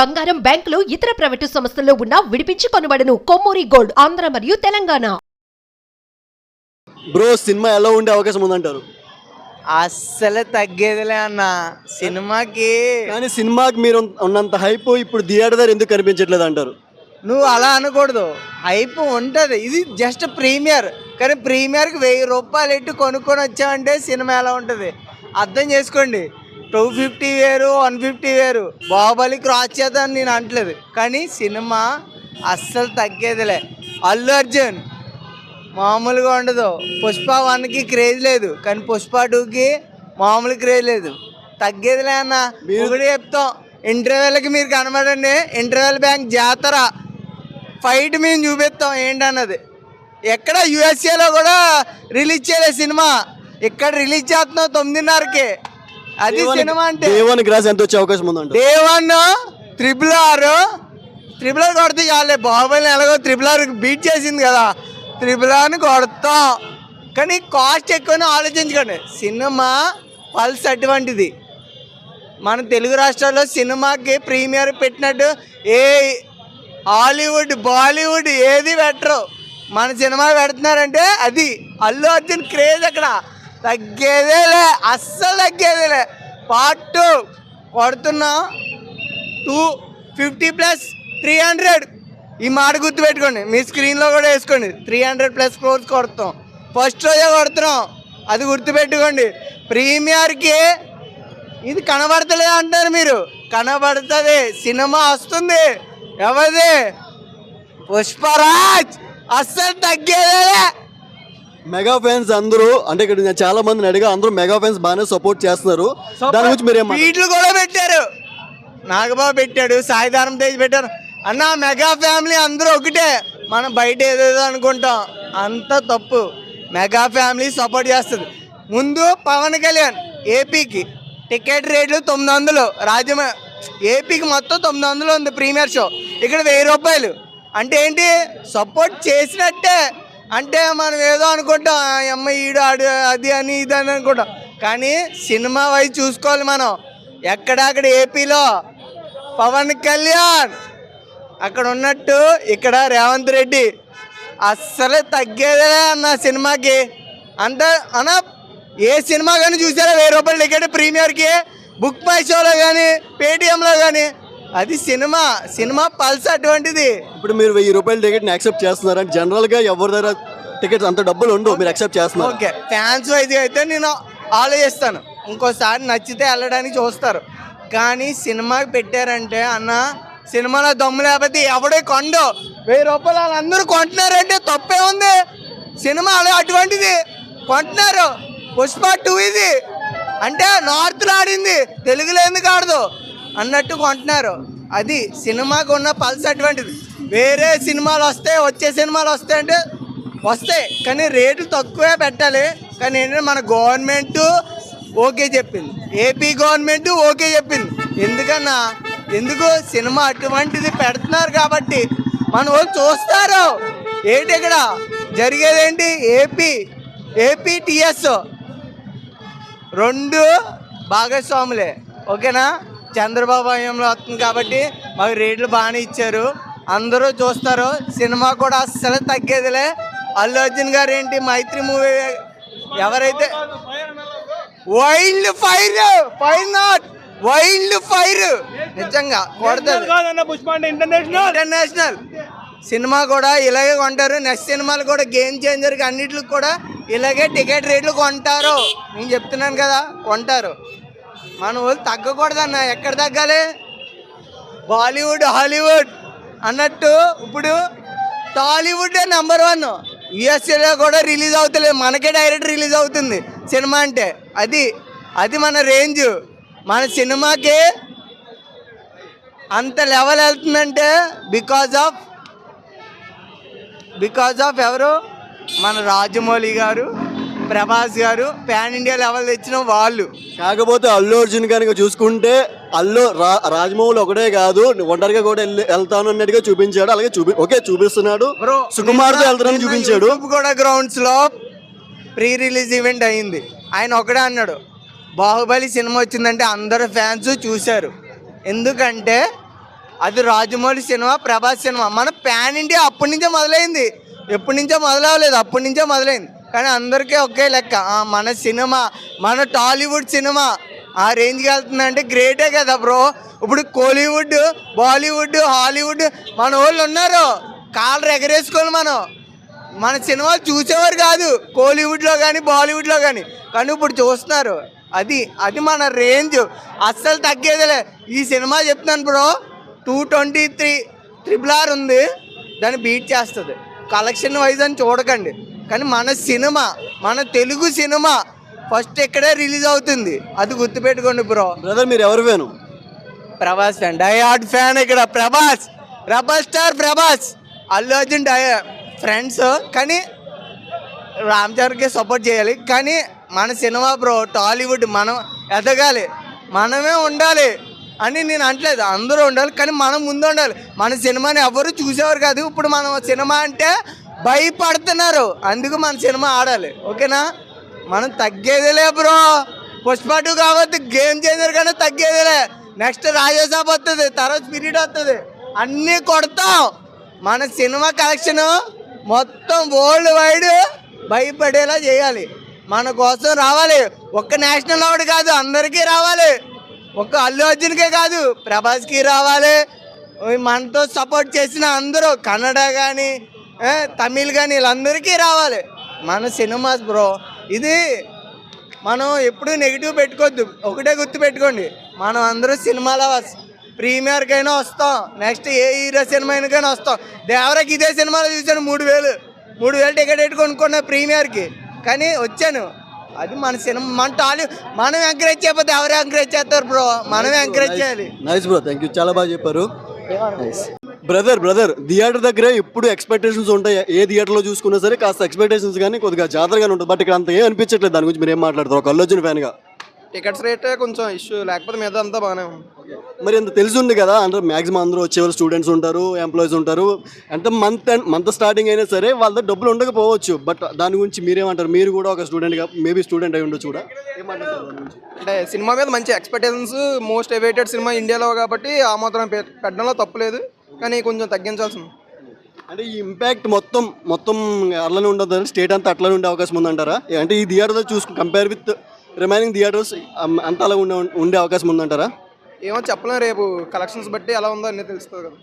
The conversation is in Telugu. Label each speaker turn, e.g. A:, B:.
A: బంగారం బ్యాంకులు ఇతర ప్రైవేటు సంస్థల్లో ఉన్న విడిపించి కొనబడను. కొమ్మూరి గోల్డ్ ఆంధ్ర మరియు తెలంగాణ.
B: బ్రో సినిమా ఎలా ఉండే అవకాశం ఉందంటారు?
C: అస్సలు తగ్గేదిలే అన్న. సినిమాకి
B: కానీ సినిమాకి మీరు ఉన్నంత హైప్ ఇప్పుడు థియేటర్ దగ్గర ఎందుకు కనిపించట్లేదు అంటారు?
C: నువ్వు అలా అనకూడదు. హైప్ ఉంటుంది. ఇది జస్ట్ ప్రీమియర్. కానీ ప్రీమియర్కి వెయ్యి రూపాయలు ఎట్టు కొనుక్కొని వచ్చామంటే సినిమా ఎలా ఉంటుంది? అర్థం చేసుకోండి. టూ ఫిఫ్టీ వేరు వన్ ఫిఫ్టీ వేరు. బాహుబలి క్రాస్ చేద్దామని నేను అంటలేదు. కానీ సినిమా అస్సలు తగ్గేదిలే. అల్లు అర్జున్ మామూలుగా ఉండదు. పుష్ప వన్కి క్రేజ్ లేదు. కానీ పుష్ప టూకి మామూలు క్రేజ్ లేదు. తగ్గేదిలే అన్న. ఒకటి చెప్తాం. ఇంటర్వెల్కి మీరు కనబడండి. ఇంటర్వెల్ బ్యాంక్ జాతర. ఫైట్ మేము చూపిస్తాం ఏంటన్నది. ఎక్కడ యుఎస్ఏలో కూడా రిలీజ్ చేయలేదు సినిమా. ఇక్కడ రిలీజ్ చేస్తున్నాం తొమ్మిదిన్నరకి. అది సినిమా అంటే.
B: దేవానికి గ్రాస్ ఎంత వచ్చే అవకాశం ఉందంటారు
C: day one triple R. Triple R కొడితే చాలే బాహుబలి ఎలాగో త్రిబుల్ ఆర్ బీట్ చేసింది కదా. త్రిబుల్ ఆర్ని కొడతాం. కానీ కాస్ట్ ఎక్కువని ఆలోచించకండి. సినిమా పల్స్ అటువంటిది. మన తెలుగు రాష్ట్రాల్లో సినిమాకి ప్రీమియర్ పెట్టినట్టు ఏ హాలీవుడ్ బాలీవుడ్ ఏది పెట్టరు. మన సినిమా పెడుతున్నారంటే అది. అల్లు అర్జున్ క్రేజ్ అక్కడ. తగ్గేదేలే అస్సలు తగ్గేదేలే. పార్ట్ టూ కొడుతున్నాం two fifty plus three hundred ఈ మాట గుర్తుపెట్టుకోండి మీ స్క్రీన్లో కూడా వేసుకోండి. త్రీ హండ్రెడ్ ప్లస్ క్రోర్స్ కొడతాం. ఫస్ట్ రోజే కొడుతున్నాం. అది గుర్తుపెట్టుకోండి. ప్రీమియర్కి ఇది కనబడతలేదు అంటారు మీరు. కనబడుతుంది సినిమా వస్తుంది. ఎవరిది? పుష్పరాజ్. అస్సలు తగ్గేదే
B: మెగా ఫ్యాన్స్ అందరూ అంటే ఇక్కడ నేను చాలా మందిని అడిగా అందరూ మెగా ఫ్యాన్స్ బాగానే సపోర్ట్ చేస్తున్నారు. దాని గురించి మీరు
C: వీటిలు కూడా పెట్టారు. నాగబాబు పెట్టాడు సాయిధారం తేజ్ పెట్టారు. అన్న మెగా ఫ్యామిలీ అందరూ ఒకటే. మనం బయట ఏదేదో అనుకుంటాం. అంత తప్పు. మెగా ఫ్యామిలీ సపోర్ట్ చేస్తుంది. ముందు పవన్ కళ్యాణ్ ఏపీకి టికెట్ రేట్లు తొమ్మిది వందలు రాజమ ఏపీకి మొత్తం తొమ్మిది వందలు ఉంది ప్రీమియర్ షో. ఇక్కడ వెయ్యి రూపాయలు. అంటే ఏంటి? సపోర్ట్ చేసినట్టే. అంటే మనం ఏదో అనుకుంటాం "ఆ, ఈ అమ్మ ఈడు ఆడు అది అని ఇది అని అనుకుంటాం. కానీ సినిమా వైపు చూసుకోవాలి మనం. ఎక్కడక్కడ ఏపీలో పవన్ కళ్యాణ్ అక్కడ ఉన్నట్టు ఇక్కడ రేవంత్ రెడ్డి అస్సలు తగ్గేదే అన్న సినిమాకి. అంత అన్న ఏ సినిమా కానీ చూసారా? వెయ్యి రూపాయలు టికెట్ ప్రీమియర్కి బుక్ మై షోలో కానీ పేటిఎంలో కానీ. అది సినిమా సినిమా పల్స్ అటువంటిది.
B: ఇప్పుడు మీరు వెయ్యి రూపాయల టికెట్ని యాక్సెప్ట్ చేస్తున్నారు? అంటే జనరల్గా ఎవరి దగ్గర టికెట్స్ అంత డబ్బులు ఉండవు మీరు యాక్సెప్ట్ చేస్తున్నారు.
C: ఓకే ఫ్యాన్స్ వైజ్ అయితే నేను ఆలోచిస్తాను. ఇంకోసారి నచ్చితే వెళ్ళడానికి చూస్తారు. కానీ సినిమాకి పెట్టారంటే అన్న సినిమాలో దమ్ము లేకపోతే ఎవడే కొండో. వెయ్యి రూపాయలు వాళ్ళందరూ కొంటున్నారంటే తప్పే ఉంది. సినిమా అలా అటువంటిది. కొంటున్నారు. పుష్ప టూ ఇది. అంటే నార్త్లో ఆడింది. తెలుగులో ఎందుకు ఆడదు? అన్నట్టు కొంటున్నారు. అది సినిమాకు ఉన్న పల్స్ అటువంటిది. వేరే సినిమాలు వస్తే వచ్చే సినిమాలు వస్తాయంటే వస్తాయి. కానీ రేట్లు తక్కువే పెట్టాలి. కానీ ఏంటంటే మన గవర్నమెంట్ ఓకే చెప్పింది. ఏపీ గవర్నమెంట్ ఓకే చెప్పింది. ఎందుకన్నా? ఎందుకు సినిమా అటువంటిది పెడుతున్నారు కాబట్టి? మన వాళ్ళు చూస్తారు. ఏంటి ఇక్కడ? జరిగేదేంటి? AP AP TS. రెండు భాగస్వాములే. ఓకేనా? చంద్రబాబు హయాంలో వస్తుంది కాబట్టి మాకు రేట్లు బాగానే ఇచ్చారు. అందరూ చూస్తారు. సినిమా కూడా అస్సలు తగ్గేదిలే. అల్లు అర్జున్ గారు ఏంటి? మైత్రి మూవీ ఎవరైతే wild fire fire not wild fire. నిజంగా
D: ఇంటర్నేషనల్.
C: ఇంటర్నేషనల్. సినిమా కూడా ఇలాగే కొంటారు. నెక్స్ట్ సినిమాలు కూడా గేమ్ చేంజర్కి అన్నిటికి కూడా ఇలాగే టికెట్ రేట్లు కొంటారు. నేను చెప్తున్నాను కదా కొంటారు. మన వాళ్ళు తగ్గకూడదన్న ఎక్కడ తగ్గాలి? బాలీవుడ్ హాలీవుడ్ అన్నట్టు ఇప్పుడు టాలీవుడ్ నెంబర్ వన్ యుఎస్ఏలో కూడా రిలీజ్ అవుతలేదు మనకే డైరెక్ట్ రిలీజ్ అవుతుంది సినిమా అంటే. అది అది మన రేంజ్ మన సినిమాకి అంత లెవెల్ వెళ్తుందంటే బికాజ్ ఆఫ్ బికాజ్ ఆఫ్ ఎవరు? మన రాజమౌళి గారు. ప్రభాస్ గారు పాన్ ఇండియా లెవెల్ తెచ్చిన వాళ్ళు.
B: కాకపోతే అల్లు అర్జున్ కనుక చూసుకుంటే అల్లు రా రాజమౌళి ఒకటే కాదు ఒంటరిగా కూడా వెళ్ళి- వెళ్తాను అన్నట్టుగా చూపించాడు. అలాగే చూపి ఓకే చూపిస్తున్నాడు.
C: బ్రో
B: సుకుమార్తో వెళ్తానని చూపించాడు.
C: కూడా గ్రౌండ్స్లో ప్రీ రిలీజ్ ఈవెంట్ అయింది. ఆయన ఒకడే అన్నాడు బాహుబలి సినిమా వచ్చిందంటే అందరు ఫ్యాన్స్ చూశారు. ఎందుకంటే అది రాజమౌళి సినిమా ప్రభాస్ సినిమా. మన ప్యాన్ ఇండియా అప్పటి నుంచే మొదలైంది. ఎప్పటి నుంచో మొదలవలేదు అప్పటి నుంచే మొదలైంది. కానీ అందరికీ ఒకే లెక్క. మన సినిమా మన టాలీవుడ్ సినిమా. ఆ రేంజ్కి వెళ్తుందంటే గ్రేటే కదా బ్రో ఇప్పుడు కోలీవుడ్ బాలీవుడ్ హాలీవుడ్ మన వాళ్ళు ఉన్నారు. కాళ్ళు ఎగరేసుకోవాలి మనం. మన సినిమాలు చూసేవారు కాదు. కోలీవుడ్లో కానీ బాలీవుడ్లో కానీ. కానీ ఇప్పుడు చూస్తున్నారు. అది అది మన రేంజ్ అస్సలు తగ్గేదిలే. ఈ సినిమా చెప్తున్నాను bro two twenty three triple R ఉంది. దాన్ని బీట్ చేస్తుంది. కలెక్షన్ వైజ్ అని చూడకండి. కానీ మన సినిమా మన తెలుగు సినిమా ఫస్ట్ ఇక్కడే రిలీజ్ అవుతుంది. అది గుర్తుపెట్టుకోండి బ్రో.
B: బ్రదర్ మీరు ఎవరు వేను
C: Prabhas fan. Die hard fan ఇక్కడ. Prabhas. Rebel star Prabhas. Allu Arjun die friends. కానీ రామ్ చరణ్కి సపోర్ట్ చేయాలి. కానీ మన సినిమా బ్రో టాలీవుడ్ మనం ఎదగాలి. మనమే ఉండాలి అని నేను అంటలేదు అందరూ ఉండాలి. కానీ మనం ముందు ఉండాలి. మన సినిమాని ఎవరు చూసేవారు కాదు. ఇప్పుడు మనం సినిమా అంటే భయపడుతున్నారు. అందుకు మన సినిమా ఆడాలి. ఓకేనా? మనం తగ్గేదిలే బ్రో. పుష్ప టూ కాబట్టి గేమ్ చేంజర్ కానీ తగ్గేదిలే నెక్స్ట్ రాజేసాబ్ వస్తుంది తర్వాత స్పిరిట్ వస్తుంది అన్నీ కొడతాం. మన సినిమా కలెక్షన్ మొత్తం వరల్డ్ వైడ్ భయపడేలా చేయాలి. మన కోసం రావాలి. ఒక్క నేషనల్ అవార్డు కాదు అందరికీ రావాలి. ఒక్క అల్లు అర్జున్కే కాదు ప్రభాస్కి రావాలి. మనతో సపోర్ట్ చేసిన అందరూ కన్నడ కానీ తమిళ్ కానీ వీళ్ళందరికీ రావాలి. మన సినిమాస్ బ్రో ఇది మనం ఎప్పుడు నెగిటివ్ పెట్టుకోవద్దు. ఒకటే గుర్తు పెట్టుకోండి. మనం అందరూ సినిమాల ప్రీమియర్కైనా వస్తాం. నెక్స్ట్ ఏ హీరో సినిమాకైనా వస్తాం. దేవరాకి ఇదే సినిమాలో చూశాను మూడు వేలు. మూడు వేలు టికెట్ పెట్టి కొనుక్కున్నా ప్రీమియర్కి. కానీ వచ్చాను. అది మన సినిమా మన టాలీ మనం ఎంకరేజ్ చేయకపోతే ఎవరు ఎంకరేజ్ చేస్తారు బ్రో? మనం ఎంకరేజ్ చేయాలి.
B: నైస్ బ్రో థ్యాంక్ యూ చాలా బాగా చెప్పారు. బ్రదర్ బ్రదర్ థియేటర్ దగ్గర ఎప్పుడు ఎక్స్పెక్టేషన్స్ ఉంటాయి? ఏ థియేటర్లో చూసుకున్నా సరే కాస్త ఎక్స్పెక్టేషన్స్ కానీ కొద్దిగా జాతరగానే ఉంటుంది. బట్ ఇక్కడ అంత ఏం అనిపించట్లేదు. దాని గురించి మీరు ఏం మాట్లాడతారు? ఒక అల్లర్జున్ ఫ్యాన్గా
D: టికెట్స్ రేటే కొంచెం ఇష్యూ. లేకపోతే మీద అంతా బాగానే
B: మరి అంత తెలిసి ఉంది కదా. అంటే మాక్సిమం అందరూ వచ్చేవాళ్ళు స్టూడెంట్స్ ఉంటారు ఎంప్లాయీస్ ఉంటారు. ఎంత మంత్ మంత్ స్టార్టింగ్ అయినా సరే వాళ్ళ దగ్గర డబ్బులు ఉండకపోవచ్చు. బట్ దాని గురించి మీరేమంటారు? మీరు కూడా ఒక స్టూడెంట్గా మేబీ స్టూడెంట్ అయి ఉండొచ్చు కూడా?
D: అంటే సినిమా మీద మంచి ఎక్స్పెక్టేషన్స్ మోస్ట్ ఎవైటెడ్ సినిమా ఇండియాలో కాబట్టి ఆ మాత్రం పెట్టడంలో తప్పులేదు కానీ కొంచెం తగ్గించాల్సింది.
B: అంటే ఈ ఇంపాక్ట్ మొత్తం మొత్తం అట్లనే ఉండదు స్టేట్ అంతా అట్లనే ఉండే అవకాశం ఉందంటారా? అంటే ఈ థియేటర్ చూసుకు కంపేర్ విత్ రిమైనింగ్ థియేటర్స్ అంతా అలా ఉండే ఉండే అవకాశం ఉందంటారా?
D: ఏమో చెప్పలేం రేపు కలెక్షన్స్ బట్టి ఎలా ఉందో అన్నీ తెలుస్తుంది కదా.